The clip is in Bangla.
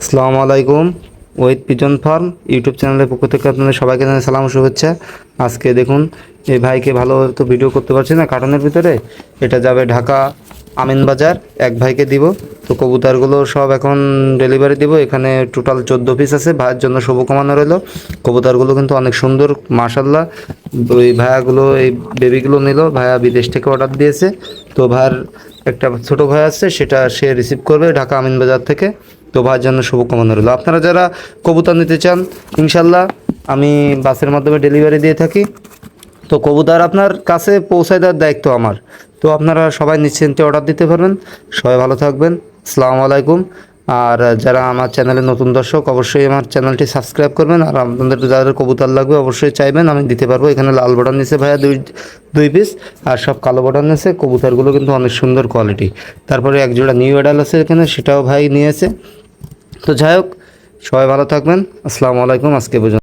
আসসালামু আলাইকুম, ওয়েদ পিজন ফার্ম ইউটিউব চ্যানেলের পক্ষ থেকে আপনাদের সবাইকে জানাই সালাম শুভেচ্ছা। আজকে দেখুন এই ভাইকে ভালো তো ভিডিও করতে পারছি না কার্টনের ভিতরে। এটা যাবে ঢাকা আমিন বাজার, এক ভাইকে দিব। তো কবুতরগুলো সব এখন ডেলিভারি দিব। এখানে টোটাল চোদ্দ পিস আছে, ভাইয়ের জন্য শুভকামনা রইল। কবুতরগুলো কিন্তু অনেক সুন্দর মাশাল্লাহ ওই ভাইয়াগুলো, এই বেবিগুলো নিল, ভাইয়া বিদেশ থেকে অর্ডার দিয়েছে। তো ভাইয়ের একটা ছোট ভাই আছে, সেটা সে রিসিভ করবে ঢাকা আমিন বাজার থেকে। তো ভাইয়ের জন্য শুভকামনা রইল। আপনারা যারা কবুতর নিতে চান, ইনশাল্লাহ আমি বাসের মাধ্যমে ডেলিভারি দিয়ে থাকি। তো কবুতর আপনার কাছে পৌঁছায় দেওয়ার দায়িত্ব আমার। তো আপনারা সবাই নিশ্চিন্তে অর্ডার দিতে পারবেন। সবাই ভালো থাকবেন। আসসালামু আলাইকুম। আর যারা আমার চ্যানেলে নতুন দর্শক, অবশ্যই আমার চ্যানেলটি সাবস্ক্রাইব করবেন। আর আপনাদের যাদের কবুতর লাগবে, অবশ্যই চাইবেন, আমি দিতে পারব। এখানে লাল বটন নিচে ভাইয়া দুই দুই পিস আর সব কালো বটন নিচে। কবুতরগুলো কিন্তু অনেক সুন্দর কোয়ালিটি তারপরে এক জোড়া নিউ অ্যাডাল আছে এখানে, সেটাও ভাই নিয়েছে। তো যাই হোক সবাই ভালো থাকবেন। আসসালামু আলাইকুম আজকে পর্যন্ত।